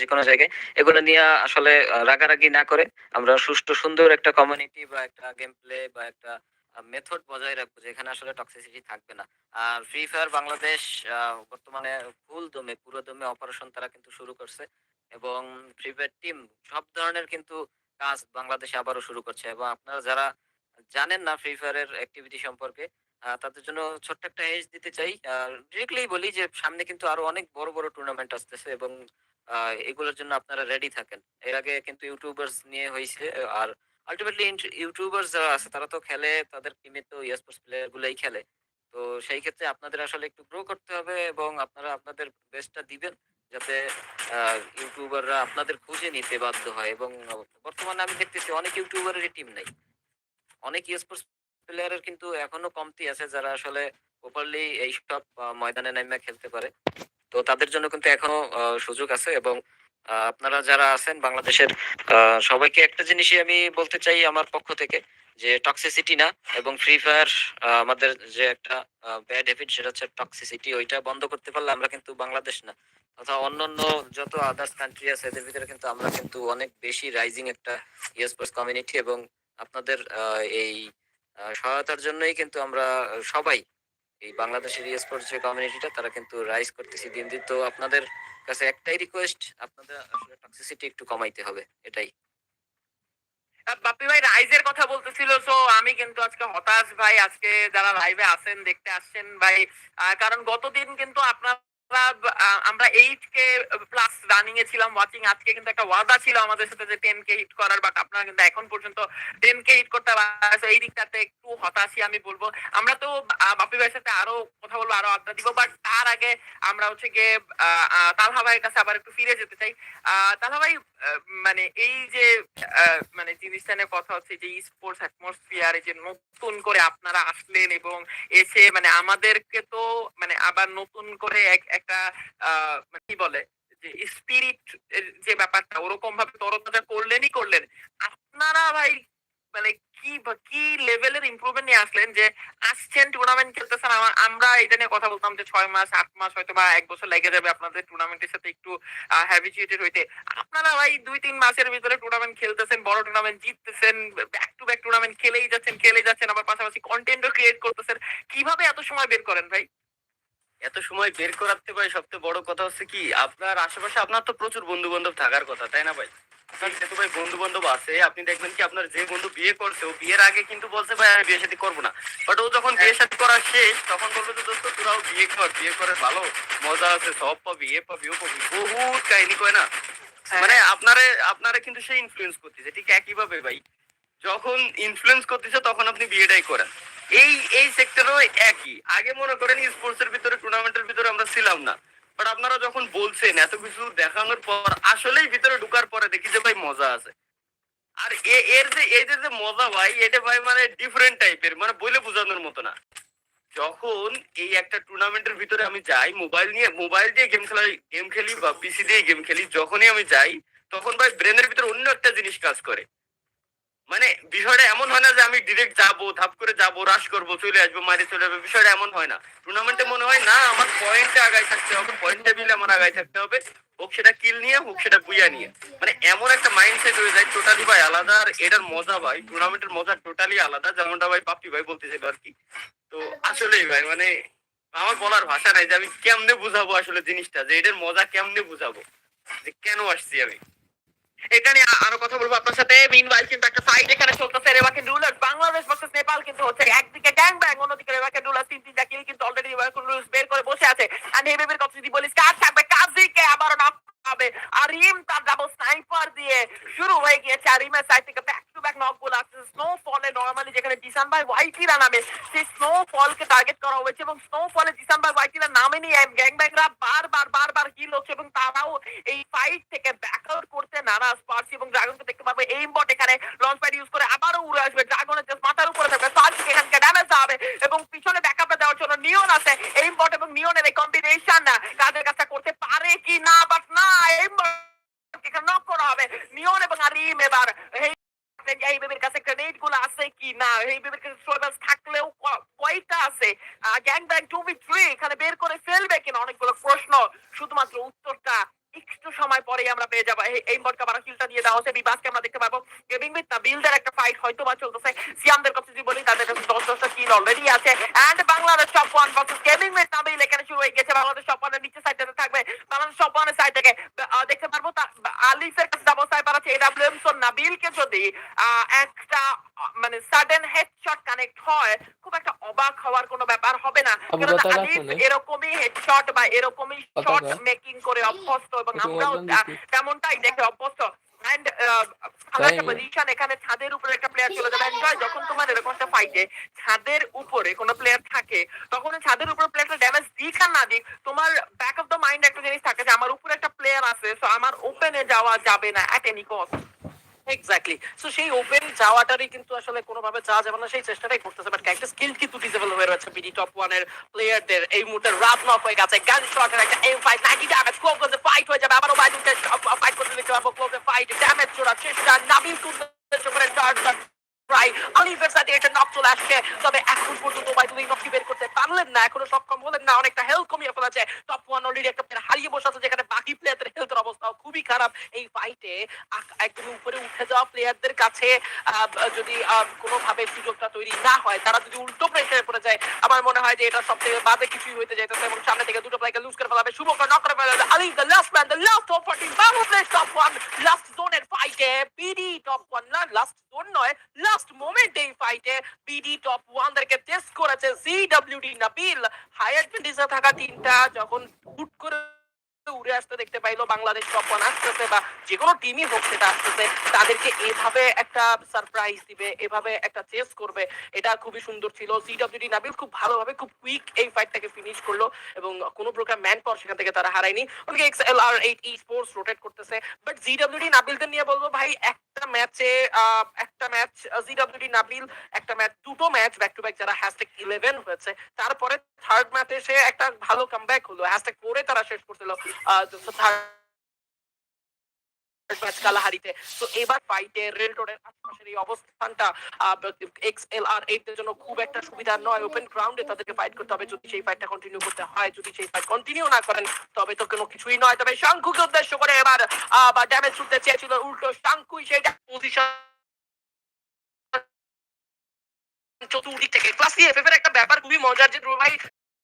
যে কোনো জায়গায়, এগুলো নিয়ে আসলে রাগারাগি না করে আমরা সুষ্ঠু, সুন্দর একটা কমিউনিটি বা একটা গেম প্লে বা একটা মেথড বজায় রাখব যেখানে আসলে টক্সিসিটি থাকবে না। আর ফ্রি ফায়ার বাংলাদেশ বর্তমানে ফুল দমে, পুরো দমে অপারেশন তারা কিন্তু শুরু করছে এবং ফ্রি ফায়ার টিম সব ধরনের কিন্তু কাজ বাংলাদেশে আবারও শুরু করছে এবং আপনারা যারা জানেন না ফ্রি ফায়ারের অ্যাক্টিভিটি সম্পর্কে তাদের জন্য ছোট্ট একটা হেজ দিতে চাই। ডিরেক্টলি বলি যে সামনে কিন্তু আরও অনেক বড় বড় টুর্নামেন্ট আসতেছে এবং এগুলোর জন্য আপনারা রেডি থাকেন। এর আগে কিন্তু ইউটিউবার্স নিয়ে হয়েছে আর আলটিমেটলি ইউটিউবার্স যারা আছে, তারা তো খেলে, তাদের টিমে তো স্পোর্টস প্লেয়ার গুলাই খেলে। তো সেই ক্ষেত্রে আপনাদের আসলে একটু গ্রো করতে হবে এবং আপনারা আপনাদের বেস্টটা দিবেন, যাতে ইউটিউবাররা আপনাদের খুঁজে নিতে বাধ্য হয় এবং বর্তমানে আমি দেখতেছি অনেক ইউটিউবারের টিম নাই। অনেক স্পোর্টস প্লেয়ারের কিন্তু এখনও কমতি আছে, যারা আসলে প্রপারলি এইসব ময়দানে নামে খেলতে পারে। তো তাদের জন্য কিন্তু এখনও সুযোগ আছে এবং আপনারা যারা আছেন বাংলাদেশের সবাইকে একটা জিনিসই আমি বলতে চাই আমার পক্ষ থেকে যে টক্সিসিটি না এবং ফ্রি ফায়ার আমাদের যে একটা ব্যাড হ্যাবিট সেটা হচ্ছে টক্সিসিটি ওইটা বন্ধ করতে পারলে আমরা কিন্তু বাংলাদেশ না। তথা অন্যান্য যত আদার্স কান্ট্রি আছে, এদের ভিতরে কিন্তু আমরা কিন্তু অনেক বেশি রাইজিং একটা স্পোর্টস কমিউনিটি এবং আপনাদের এই সহায়তার জন্যই কিন্তু আমরা সবাই এই বাংলাদেশের স্পোর্টস যে কমিউনিটিটা তারা কিন্তু রাইজ করতেছে দিন দিন। তো আপনাদের কাছে একটাই রিকোয়েস্ট আপনাদের আসলে টক্সিসিটি একটু কমাইতে হবে, এটাই। বাপি ভাই রাইজের কথা বলতেছিল তো আমি কিন্তু আজকে হতাশ ভাই, আজকে যারা লাইভে আছেন, দেখতে আসছেন ভাই। কারণ গতদিন কিন্তু আপনারা আমরা এইট কে প্লাস রানিং এ ছিলাম ওয়াচিং আজকে কিন্তু একটা ওয়াদা ছিল আমাদের সাথে যে টেন কে হিট করার বাট আপনারা কিন্তু এখন পর্যন্ত টেন কে হিট করতে পারছে এই দিকটাতে একটু হতাশি আমি বলব। আমরা তো বাপি ভাইয়ের সাথে আরও কথা বলব আরও আড্ডা দিব বাট তার আগে আমরা হচ্ছে গিয়ে তালহা ভাইয়ের কাছে আবার একটু ফিরে যেতে চাই। আহ, তালহা ভাই মানে এই যে মানে জিনিসটা কথা হচ্ছে যে স্পোর্টস অ্যাটমসফিয়ার যে নতুন করে আপনারা আসলেন এবং এসে মানে আমাদেরকে তো মানে আবার নতুন করে এক- একটা মানে কি বলে যে স্পিরিট যে ব্যাপারটা ওরকম ভাবে তরতাজা করলেনই করলেন। আপনারা ভাই মানে কি কি লেভেলের ইমপ্রুভমেন্ট নিয়ে আসলেন যে, আসছেন টুর্নামেন্ট খেলতেছেন? আমরা এটা নিয়ে কথা বলতাম যে ছয় মাস, আট মাস হয়তো বা এক বছর লেগে যাবে আপনাদের টুর্নামেন্টের সাথে একটু হ্যাবিচুয়েটেড হইতে। আপনারা ভাই দুই, তিন মাসের ভিতরে টুর্নামেন্ট খেলতেছেন, বড় টুর্নামেন্ট জিততেছেন ব্যাক টু ব্যাক টুর্নামেন্ট খেলেই যাচ্ছেন খেলেই যাচ্ছেন, আবার পাশাপাশি কন্টেন্টও ক্রিয়েট করতেছেন। কীভাবে এত সময় বের করেন ভাই? এত সময় বের করাতে ভাই সবচেয়ে বড় কথা হচ্ছে কি, আপনার আশেপাশে আপনার তো প্রচুর বন্ধু বান্ধব থাকার কথা, তাই না ভাই? আপনার যেহেতু ভাই বন্ধু বান্ধব আছে আপনি দেখবেন কি আপনার যে বন্ধু বিয়ে করছে ও বিয়ের আগে কিন্তু বলছে ভাই আমি বিয়ে শাদী করব না। বাট ও যখন বিয়ে শাদী করা শেষ তখন বলবে তো দোস্ত তোরাও বিয়ে কর বিয়ে করে ভালো মজা আছে সব পাবি এ পাবি ও পাবি। বহুত কাহিনী কয় না? মানে আপনারে আপনারে কিন্তু সে ইনফ্লুয়েন্স করতেছে ঠিক একইভাবে ভাই। যখন ইনফ্লুয়েন্স করতেছে তখন আপনি বিয়েটাই করেন। এই এই সেক্টরও একই। আগে মনে করেন স্পোর্টস এর ভিতরে টুর্নামেন্টের ভিতরে আমরা ছিলাম না। বাট আপনারা যখন বলছেন এত কিছু দেখানোর পর, আসলেই ভিতরে ঢুকার পরে দেখি যে ভাই মজা আছে। আর এর যে, এই যে যে মজা ভাই, এটা ভাই মানে ডিফারেন্ট টাইপের মানে বলে বোঝানোর মতো না। যখন এই একটা টুর্নামেন্টের ভিতরে আমি যাই মোবাইল নিয়ে মোবাইল দিয়ে গেম খেলা গেম খেলি বা পিসি দিয়ে গেম খেলি, যখনই আমি যাই, তখন ভাই ব্রেনের ভিতরে অন্য একটা জিনিস কাজ করে। মানে বিষয়টা এমন হয় না যে আমি ডিরেক্ট যাব, ধাপ করে যাব রাশ করব, চলে আসব মারি চলে আসব, বিষয়টা এমন হয় না। টুর্নামেন্টে মনে হয়, না, আমার পয়েন্টে আগায় থাকতে হবে পয়েন্ট টেবিলে আমার আগায় থাকতে হবে, হোক সেটা কিল নিয়ে, হোক সেটা বুইয়া নিয়ে। মানে এমন একটা মাইন্ডসেট হয়ে যায় টোটালি ভাই আলাদা, আর এটার মজা ভাই টুর্নামেন্টের মজা টোটালি আলাদা, যেমনটা ভাই পাপ্পি ভাই বলতেছিল আর কি। তো আসলেই ভাই মানে আমার বলার ভাষা নাই যে আমি কেমনে বুঝাবো আসলে জিনিসটা, যে এটার মজা কেমনে বুঝাবো, যে কেন আসছি আমি? এখানে আ- আরও কথা বলব আপনার সাথে। মিনওয়াইল কিন্তু একটা ফাইট এখানে চলতেছে। রেবাকেন রুলার বাংলাদেশ ভার্সেস নেপাল কিন্তু হচ্ছে একদিকে গ্যাং ব্যাং অন্যদিকে রেবাকেন রুলার তিন তিনটা কিল কিন্তু অলরেডি রেবাকেন রুলার বের করে বসে আছে। এন্ড হেবিবির কথা যদি বলিস কাজ থাকবে? কাজিকে আবারও নক হবে। আর রিম তার ডাবল স্নাইপার দিয়ে শুরু হয়ে গিয়েছে। আর রিমের সাইড থেকে ব্যাক টু ব্যাক নকগুলো আসছে। স্নো ফলে নর্মালি যেখানে জিসান ভাই হোয়াইটিরা নামে, সেই স্নো ফলকে টার্গেট করা হয়েছে এবং স্নো ফলে জিসান ভাই হোয়াইটিরা নামে নিয়ে গ্যাং ব্যাংরা বারবার বারবার কিল হচ্ছে এবং তারাও এই ফাইট থেকে ব্যাক আউট করতে নারাজ পারছি এবং ড্রাগনকে দেখতে পাবে এইম বট এখানে লঞ্চ প্যাড ইউজ করে আবারও উড়ে আসবে। ড্রাগনের জাস্ট মাথার উপরে থাকবে। সার্চকে এখানকে ড্যামেজ হবে এবং পিছনে ব্যাকআপে দেওয়ার জন্য নিয়ন আছে। এইম বট এবং নিয়নের এই কম্বিনেশন কাজের কাজটা করতে পারে কি না? বাট না এইম এখানে নক করা হবে। নিয়ন এবং আরিম এবার এই এই বেবির কাছে গ্রেনেডগুলো আছে কি না? এই বেবির কাছে সোয়েবাস থাকলেও কয়টা আছে? গ্যাং ব্যাং টু বি থ্রি এখানে বের করে ফেলবে কিনা? অনেকগুলো প্রশ্ন। শুধুমাত্র উত্তরটা একটু সময় পরে আমরা পেয়ে যাব। এই- এই আমরা মারা কিলটা দিয়ে দেওয়া হচ্ছে বিবাসকে আমরা দেখতে পাবো। গেমিং উইথ নাবিলদের একটা ফাইট হয়তো বা চলতেছে। সিয়ামদের কথা যদি বলি, তাদের কাছে দশ দশটা কিল অলরেডি আছে। And Bangladesh top one versus gaming with Nabil এখানে শুরু হয়ে গেছে। বাংলাদেশ টপ ওয়ানের নিচে সাইডটাতে থাকবে। বাংলাদেশ টপ ওয়ানের সাইড থেকে দেখতে পারব আলিফের কাছে ডাবল সাইবার আছে নাবিলকে যদি একটা মানে সাডেন হেডশট কানেক্ট হয় খুব একটা অবাক হওয়ার কোনো ব্যাপার হবে না কারণ এ? এরকমই হেডশট বা এরকমই শট মেকিং করে অভ্যস্ত এবং আমরাও। তেমনটাই দেখে অভ্যস্ত এন্ড এখানে ছাদের উপরে একটা প্লেয়ার চলে যাবে যখন তোমার এরকম একটা ফাইটে ছাদের উপরে কোনো প্লেয়ার থাকে তখন ছাদের উপরে প্লেয়ারটা ড্যামেজ দিক আর না দিক তোমার ব্যাক অফ দ্য মাইন্ড একটা জিনিস থাকে যে আমার উপরে একটা প্লেয়ার আছে সো আমার ওপেনে যাওয়া যাবে না at any cost exactly so সেই ওপেন যাওয়াটারই কিন্তু আসলে কোনোভাবে যাওয়া যাবে না, সেই চেষ্টাটাই করতেছে বাট একটা স্কিল কিন্তু ডিসেবল হয়ে রয়েছে বিডি টপ ওয়ানের প্লেয়ারদের এই মুহূর্তে রাত নক হয়ে গেছে গান শটের একটা এম ফাইভ নাকি ড্যামেজ ক্লোজ করতে ফাইট হয়ে যাবে, আবারও বাইরে ফাইট করতে দেখতে পাবো ক্লোজে ফাইট ড্যামেজ চোরা চেষ্টা নাবিল তুলতে চোখের চার্জ তবে এখন পর্যন্ত বের করতে পারলেন না? এখনও হারিয়ে বসে আছে, যেখানে বাকি প্লেয়ারদের হেলথের অবস্থাও খুবই খারাপ। একদম উপরে উঠে যাওয়া প্লেয়ারদের কাছে যদি কোনোভাবে সুযোগটা তৈরি না হয়, তারা যদি উল্টো প্রেশারে পড়ে যায়, আমার মনে হয় যে এটা সব থেকে বাজে কিছুই হইতে যাইতেছে এবং সামনে থেকে দুটো প্লেয়ারকে লুজ করে ফেলাবে, শুভ নক করে ফেলাবে। Ali the last man the last top Bangladesh top one last জোনের ফাইটে বিডি টপ ওয়ান না লাস্ট জোন নয় লাস্ট মোমেন্ট এই ফাইটে বিডি টপ ওয়ান দেরকে টেস্ট করেছে সিডব্লিউডি নাবিল হায়ার ডিসে থাকা যখন বাংলাদেশ টপ আসতেছে বা যে কোনো টিমই হোক সেটা আসতেছে, তাদেরকে এভাবে একটা সারপ্রাইজ দিবে, এভাবে একটা চেস করবে, এটা খুবই সুন্দর ছিল। সিডব্লিউডি নাবিল খুব ভালোভাবে, খুব কুইক এই ফাইটটাকে ফিনিশ করল এবং কোনো প্রকার ম্যান পাওয়ার সেখান থেকে তারা হারায়নি। ওদিকে XL R eight E sports rotate করতেছে বাট জিডব্লিউডি নাবিলদের নিয়ে বলব ভাই, একটা ম্যাচে একটা ম্যাচ জিডব্লিউডি নাবিল, একটা ম্যাচ দুটো ম্যাচ ব্যাক টু ব্যাক যারা হ্যাশট্যাগ ইলেভেন হয়েছে, তারপরে থার্ড ম্যাচে সে একটা ভালো কামব্যাক হলো। হ্যাশট্যাগ ফোরে তারা শেষ করছিল থার্ড কালাহারিতে তো এবার ফাইটে রেল রোডের আশেপাশের এই অবস্থানটা এক্স এল আর এইটের জন্য খুব একটা সুবিধা নয়। ওপেন গ্রাউন্ডে তাদেরকে ফাইট করতে হবে। যদি সেই ফাইটটা কন্টিনিউ করতে হয়, যদি সেই ফাইট কন্টিনিউ না করেন, তবে তো কোনো কিছুই নয়। তবে শাঙ্কুকে উদ্দেশ্য করে এবার বা ড্যামেজ ছুটতে চেয়েছিল উল্টো শাঙ্কুই। সেই পজিশন চতুর্দিক থেকে। ক্লাস এফএফ এর একটা ব্যাপার, খুবই মজার যে ভাই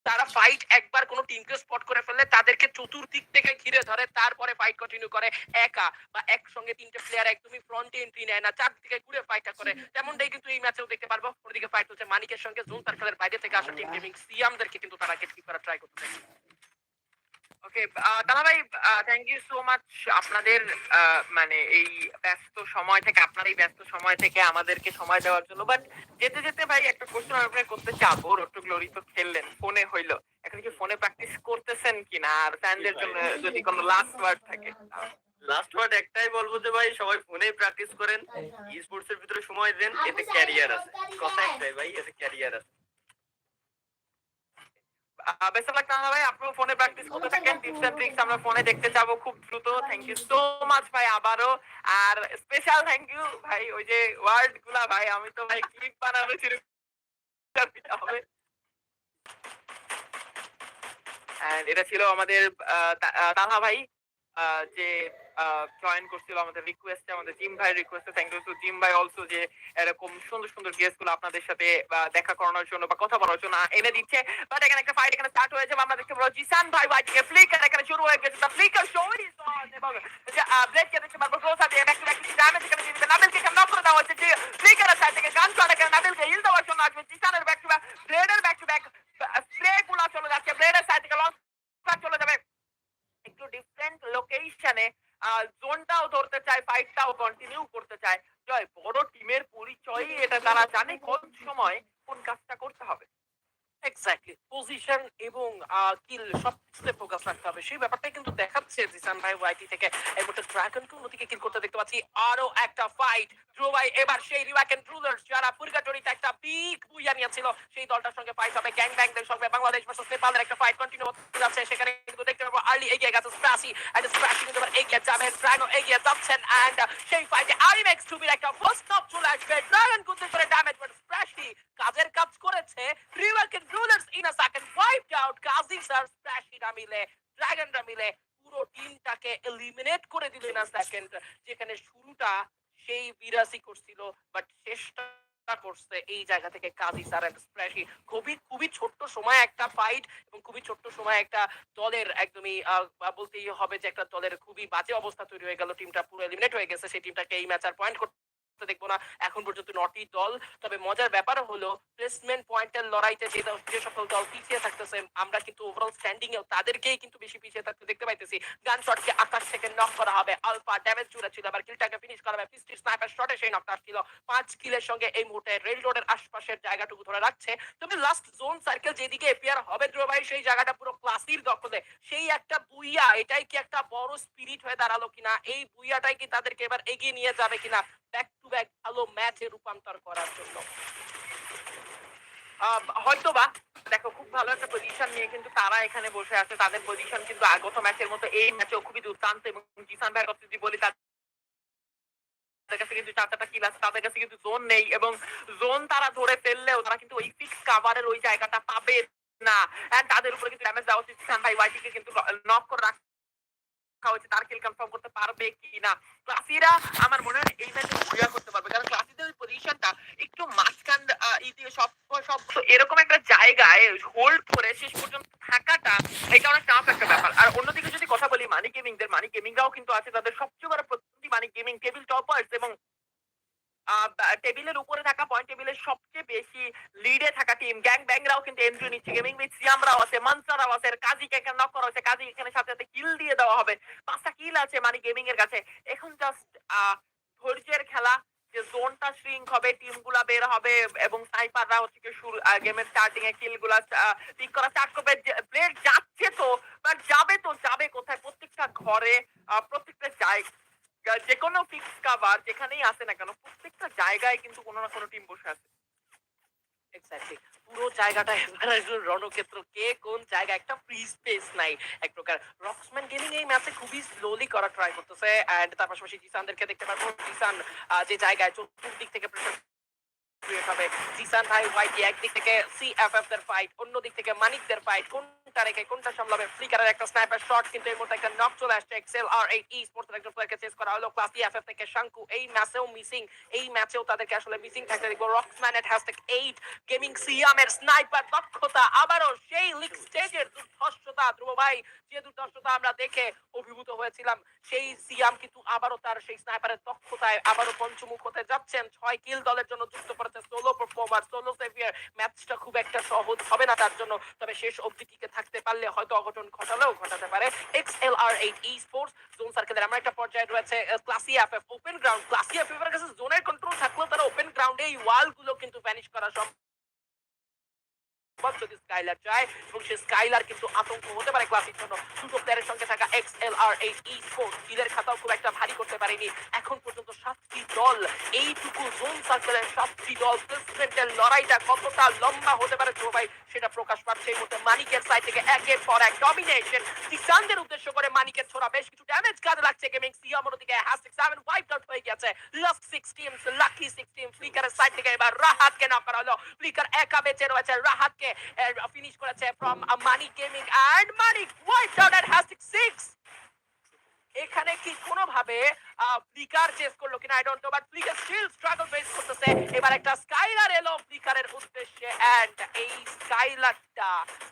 তারা ফাইট একবার কোনো টিমকে স্পট করে ফেললে তাদেরকে চতুর্দিক থেকে ঘিরে ধরে, তারপরে ফাইট কন্টিনিউ করে একা বা একসঙ্গে তিনটে প্লেয়ার একদমই ফ্রন্টে এন্ট্রি নেয় না, চারদিকে ঘুরে ফাইটটা করে। তেমনটাই কিন্তু এই ম্যাচেও দেখতে পারব ওদিকে ফাইট হচ্ছে মানিকের সঙ্গে জোন সার্কেলের বাইরে থেকে আসা টিম গেমিং সিয়ামদেরকে কিন্তু তারা গেট করার ট্রাই করতে ওকে দাদা ভাই থ্যাংক ইউ সো মাচ আপনাদের আহ, মানে এই ব্যস্ত সময় থেকে আপনার এই ব্যস্ত সময় থেকে আমাদেরকে সময় দেওয়ার জন্য। বাট যেতে যেতে ভাই একটা কোশ্চেন আপনাকে করতে চাবো। রোট্টু গ্লোরি তো খেললেন ফোনে হইল। এখন কি ফোনে প্র্যাকটিস করতেছেন কিনা আর ফ্যানদের জন্য যদি কোনো লাস্ট ওয়ার্ড থাকে। লাস্ট ওয়ার্ড একটাই বলব যে ভাই সবাই ফোনেই প্র্যাকটিস করেন। ই স্পোর্টস এর ভিতরে সময় দেন এতে ক্যারিয়ার আছে। কথা একটাই ভাই এতে ক্যারিয়ার আছে। বেস্ট অফ লাক ভাই। আপনিও ফোনে প্র্যাকটিস করতে থাকেন টিপস এন্ড ট্রিক্স আমরা ফোনে দেখতে যাব খুব দ্রুত। থ্যাংক ইউ সো মাচ ভাই আবারও। আর স্পেশাল থ্যাংক ইউ ভাই ওই যে ওয়ার্ডগুলা ভাই আমি তো ভাই ক্লিপ বানানো শুরু হবে। এটা ছিল আমাদের আহ, তা- ভাই আহ, যে জয়েন করছিল আমাদের রিকোয়েস্টে আমাদের জিম ভাই রিকোয়েস্টে থ্যাংক ইউ টু জিম ভাই অলসো যে এরকম সুন্দর সুন্দর গেস্টগুলো আপনাদের সাথে দেখা করানোর জন্য বা কথা বলার জন্য এনে দিচ্ছে। বাট এখানে একটা ফাইট এখানে স্টার্ট হয়েছে, আমরা দেখতে পাবো জিসান ভাই ভাই থেকে ফ্লিকার এখানে শুরু হয়ে গেছে ফ্লিকার শো ইজ অন এবং ব্লেড কে দেখতে পারব ক্লোজ আছে ব্যাক টু ব্যাক ড্যামেজ এখানে দিতে কেমন নক করে দেওয়া হচ্ছে যে ফ্লিকারের সাইড থেকে গান এখানে নাবিলকে হিল দেওয়ার জন্য আসবে জিসানের ব্যাক টু ব্যাক ব্লেডের ব্যাক টু ব্যাক স্প্রে গুলা চলে যাচ্ছে ব্লেডের সাইড থেকে লং চলে যাবে একটু ডিফারেন্ট লোকেশনে জোনটাও ধরতে চায় ফাইটটাও কন্টিনিউ করতে চায় জয় বড় টিমের পরিচয়ই এটা তারা জানে কোন সময় কোন কাজটা করতে হবে এক্স্যাক্টলি পজিশন এবং কিল সব কিছুতে ফোকাস রাখতে হবে সেই ব্যাপারটাই কিন্তু দেখাচ্ছে জিসান ভাই ওয়াইটি থেকে। এই মুহূর্তে ড্রাগনকে অন্যদিকে কিল করতে দেখতে পাচ্ছি। আরও একটা ফাইট ড্রো ভাই এবার সেই রিওয়াক এন্ড রুলার্স যারা পুরগাটরিতে একটা বিগ বুইয়া নিয়েছিল, সেই দলটার সঙ্গে ফাইট হবে। গ্যাং ব্যাংদের সঙ্গে বাংলাদেশ ভার্সেস নেপালের একটা ফাইট কন্টিনিউ হতে যাচ্ছে। সেখানে কিন্তু দেখতে পাবো আর্লি এগিয়ে গেছে স্প্রাসি এন্ড স্প্রাসি কিন্তু এগিয়ে যাবেন ড্রাগন এগিয়ে যাচ্ছেন এন্ড সেই ফাইটে আইমেক্স টুবির একটা ফার্স্ট নক চলে আসবে। ড্রাগন কিন্তু করে ড্যামেজ বাট স্প্রাসি কাজের কাজ করেছে। রিওয়াক and rulers in a second wiped out Kazi sir স্প্রাসি না মিলে ড্রাগনরা মিলে পুরো পুরো টিমটাকে এলিমিনেট করে দিল না সেকেন্ড যেখানে শুরুটা সেই বিরাসি করছিল বাট শেষটা করছে এই জায়গা থেকে কাদি সার স্প্ল্যাশি খুবই খুবই ছোট্ট সময় একটা ফাইট এবং খুবই ছোট্ট সময় একটা দলের একদমই বলতেই হবে যে একটা দলের খুবই বাজে অবস্থা তৈরি হয়ে গেল টিমটা পুরো এলিমিনেট হয়ে গেছে, সেই টিমটাকে এই ম্যাচ আর পয়েন্ট করতে দেখব না। এখন পর্যন্ত নটি দল তবে মজার ব্যাপার হলো প্লেসমেন্ট পয়েন্টের লড়াইতে যে যে সকল দল পিছিয়ে থাকতেছে, আমরা কিন্তু ওভারঅল স্ট্যান্ডিং এও তাদেরকেই কিন্তু বেশি পিছিয়ে থাকতে দেখতে পাইতেছি। গান শটকে আকাশ থেকে নক করা হবে। আলফা ড্যামেজ জুড়ে ছিল আবার কিলটাকে ফিনিশ করা হবে। ফিস্টি স্নাইপার শটে সেই নকটা আসছিল। পাঁচ কিলের সঙ্গে এই মুহূর্তে রেল রোডের আশপাশের জায়গাটুকু ধরে রাখছে। তবে লাস্ট জোন সার্কেল যেদিকে এপিয়ার হবে ধ্রুব ভাই, সেই জায়গাটা পুরো ক্লাসির দখলে। সেই একটা বুইয়া, এটাই কি একটা বড় স্পিরিট হয়ে দাঁড়াল কিনা? এই বুইয়াটাই কি তাদেরকে এবার এগিয়ে নিয়ে যাবে কিনা? ব্যাক টু ব্যাক ভালো ম্যাচে রূপান্তর করার জন্য। হয়তো বা দেখো, খুব ভালো একটা পজিশন নিয়ে কিন্তু তারা এখানে বসে আছে। তাদের পজিশন কিন্তু আগত ম্যাচের মতো এই ম্যাচেও খুবই দুর্দান্ত এবং জিসান ভাইয়ের কথা যদি বলি, তাদের কাছে কিন্তু চার চারটা কিল আছে, তাদের কাছে কিন্তু জোন নেই এবং জোন তারা ধরে ফেললেও তারা কিন্তু ওই ফিক্স কাভারের ওই জায়গাটা পাবে না। তাদের উপরে কিন্তু ড্যামেজ দেওয়া উচিত ভাই ওয়াইটিকে কিন্তু নক করে রাখা হয়েছে তার খেল কনফার্ম করতে পারবে কি না ক্লাসিরা আমার মনে হয় এই ম্যাচে ক্লিয়ার করতে পারবে। কারণ ক্লাসিদের ওই পজিশনটা একটু মাঝখান সব সব এরকম একটা জায়গায় হোল্ড করে শেষ পর্যন্ত থাকাটা এটা অনেক টাফ একটা ব্যাপার। আর অন্যদিকে যদি কথা বলি মানি গেমিংদের মানি গেমিংরাও কিন্তু আছে। তাদের সবচেয়ে বড় প্রতিটি মানি গেমিং টেবিল টপার্স এবং টেবিলের উপরে থাকা পয়েন্ট টেবিলের সবচেয়ে বেশি লিডে থাকা টিম গ্যাং ব্যাংরাও কিন্তু এন্ট্রি নিচ্ছে। গেমিং উইথ সিয়ামরাও আছে মানসারাও আছে কাজীকে এখানে নক করা হয়েছে। এখানে সাথে সাথে কিল দিয়ে দেওয়া হবে। পাঁচটা কিল আছে মানে গেমিং এর কাছে। এখন জাস্ট ধৈর্যের খেলা, যে জোনটা শ্রিঙ্ক হবে টিমগুলা বের হবে এবং স্নাইপাররা হচ্ছে কি শুরু গেমের স্টার্টিং এ কিলগুলা পিক করা স্টার্ট করবে। প্লেয়ার যাচ্ছে তো বাট যাবে তো, যাবে কোথায়? প্রত্যেকটা ঘরে প্রত্যেকটা জায়গা যে কোনো ফিক্স কাভার যেখানেই আসে না কেন, প্রত্যেকটা জায়গায় কিন্তু কোনো না কোনো টিম বসে আছে। এক্স্যাক্টলি পুরো জায়গাটা এবার রণক্ষেত্র। কে কোন জায়গা একটা ফ্রি স্পেস নাই। এক প্রকার রক্সম্যান গেমিং এই ম্যাচে খুবই স্লোলি করা ট্রাই করতেছে। এন্ড তার পাশাপাশি জিসানদেরকে দেখতে পারব। জিসান যে জায়গায় চতুর্দিক থেকে প্রেসার ক্রিয়েট হবে। জিসান ভাই ওয়াইটি একদিক থেকে সিএফএফ ফাইট অন্য থেকে মানিকদের ফাইট কোনটা রেখে কোনটা সামলাবে? ফ্লিকারের একটা স্নাইপার শট কিন্তু এই মুহূর্তে একটা নক চলে আসছে এক্সেল আর এই ই স্পোর্টস একজন প্লেয়ারকে চেস করা হলো। ক্লাস ইএফএফ থেকে শাঙ্কু এই ম্যাচেও মিসিং এই ম্যাচেও তাদেরকে আসলে মিসিং থাকতে দেখব। Roxman at hashtag eight gaming সিয়ামের স্নাইপার দক্ষতা। আবারও সেই লিগ স্টেজের দুর্ধর্ষতা। ধ্রুব ভাই, যে দুর্ধর্ষতা আমরা দেখে অভিভূত হয়েছিলাম, সেই সিয়াম কিন্তু আবারও তার সেই স্নাইপারের দক্ষতায় আবারও পঞ্চমুখ হতে যাচ্ছেন। ছয় কিল দলের জন্য যুক্ত করেছে। সোলো পারফর্মার সোলো সেভিয়ার ম্যাচটা খুব একটা সহজ হবে না তার জন্য। তবে শেষ অবধি টিকে থাকতে পারলে হয়তো অঘটন ঘটালেও ঘটাতে পারে। X L R eight E sports zone সার্কেলের এমন একটা পর্যায়ে রয়েছে classy F open ground classy F এর কাছে জোনের কন্ট্রোল থাকলেও তারা ওপেন গ্রাউন্ডে এই ওয়ালগুলো কিন্তু ভ্যানিশ করা সম্ভব। মানিকের উদ্দেশ্য করে মানিকের ছোড়া বেশ কিছু ড্যামেজ কাজে লাগছে গেমিং সিএম দিকে হ্যাশট্যাগ সেভেন ওয়াইপ আউট হয়ে গেছে last six teams lucky six team ফ্লিকারের side থেকে এবার রাহাতকে নক করা হলো। ফ্লিকার একা বেঁচে রয়েছে, রাহাতকে ফিনিশ করেছে from Manik gaming and Manik wipe out at hashtag six এখানে কি কোনোভাবে ফ্লিকার চেস করল কিনা I don't know but flicker still struggle face করতেছে। এবার একটা স্কাইলার এলো ফ্লিকারের উদ্দেশ্যে এন্ড এই স্কাইলারটা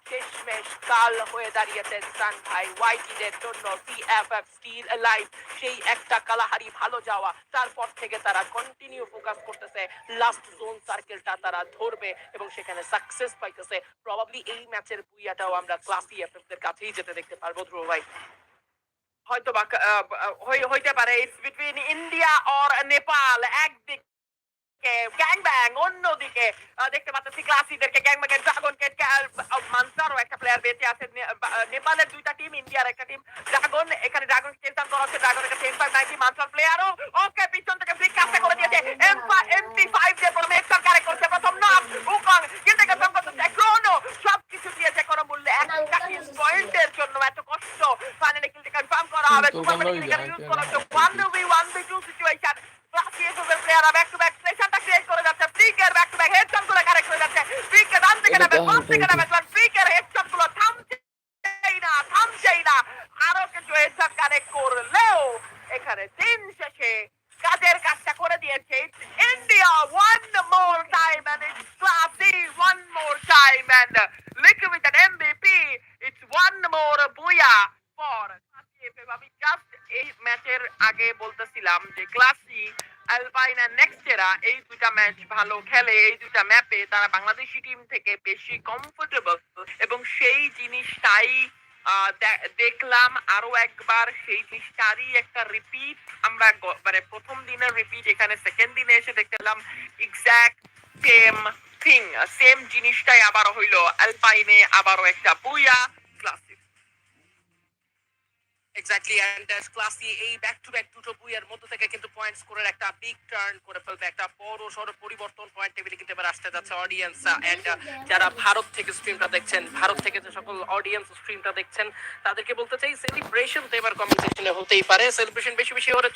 শেষমেশ কাল হয়ে দাঁড়িয়েছে সান ভাই ওয়াইটিদের জন্য সিএফএফ স্টিল লাইফ সেই একটা কালাহারি ভালো যাওয়া। তারপর থেকে তারা কন্টিনিউ ফোকাস করতেছে লাস্ট জোন সার্কেলটা তারা ধরবে, এবং সেখানে সাকসেস পাইতেছে। প্রবাবলি এই ম্যাচের বুইয়াটাও আমরা ক্লাসি এফএফ দের কাছেই যেতে দেখতে পারব, ধ্রুব ভাই। হয়তো বা হইতে পারে বিটুইন ইন্ডিয়া অর নেপাল একদিক গ্যাং ব্যাং অন্যদিকে দেখতে পাচ্ছি ক্লাসিদেরকে গ্যাং ব্যাং এর ড্রাগনকে মানসারও একটা প্লেয়ার বেঁচে আছে নেপালের দুইটা টিম ইন্ডিয়ার একটা টিম ড্রাগন এখানে ড্রাগন চেষ্টা করা এম ফাইভ মানসার প্লেয়ারও ওকে পিছন থেকে করে দিয়েছে এম এমপি ফাইভ দিয়ে প্রথমে এক্সট্রা ক্যারেক্ট করছে প্রথম নক উকং কিন্তু কনফার্ম করতে ক্রোনো সবকিছু দিয়েছে কোনো মূল্যে একটা কিল পয়েন্টের জন্য এত কষ্ট ফাইনালি কিলটা কনফার্ম করা হবে তো সুপার ভালো মেডিকেল যায়, ইউজ কেন? করা হচ্ছে one B one B two situation ক্লাসিয়াসের প্লেয়াররা ব্যাক টু ব্যাক প্রেশারটা ক্রিয়েট করে যাচ্ছে ফ্রিকের ব্যাক টু ব্যাক হেডশটগুলো কারেক্ট করে যাচ্ছে ফ্রিকে ডান থেকে এটা নামে কেমন বাম থেকে হয়েছে? নামে ফ্রিকের হেডশটগুলো থামছেই না থামছেই না আরও কিছু হেডশট দিন শেষে কাজের কাজটা করে দিয়েছে India one more time and it's classy one more time and leak with an MVP it's one more booyah for আমি জাস্ট এই ম্যাচের আগে বলতেছিলাম যে ক্লাসি অ্যালপাইন আর নেক্সটেরা এই দুইটা ম্যাচ ভালো খেলে এই দুইটা ম্যাপে তারা বাংলাদেশি টিম থেকে বেশি কমফোর্টেবল এবং সেই জিনিসটাই দেখলাম আরও একবার। সেই জিনিসটারই একটা রিপিট আমরা মানে প্রথম দিনের রিপিট এখানে সেকেন্ড দিনে এসে দেখলাম এক্স্যাক্ট সেম থিং সেম জিনিসটাই আবার হইল। অ্যালপাইনে আবারও একটা বুয়া এক্স্যাক্টলি এন্ড ক্লাসি এই ব্যাক টু ব্যাক দুটো বইয়ের মধ্যে থেকে কিন্তু পয়েন্ট স্কোরের একটা বিগ টার্ন করে ফেলবে, একটা বড় সড় পরিবর্তন পয়েন্ট টেবিলে কিন্তু এবার আসতে যাচ্ছে অডিয়েন্স এন্ড যারা ভারত থেকে স্ট্রিমটা দেখছেন, ভারত থেকে যে সকল অডিয়েন্স স্ট্রিমটা দেখছেন, তাদেরকে বলতে চাই সেলিব্রেশন তো এবার কম্পিটিশনে হতেই পারে। সেলিব্রেশন বেশি বেশি হলে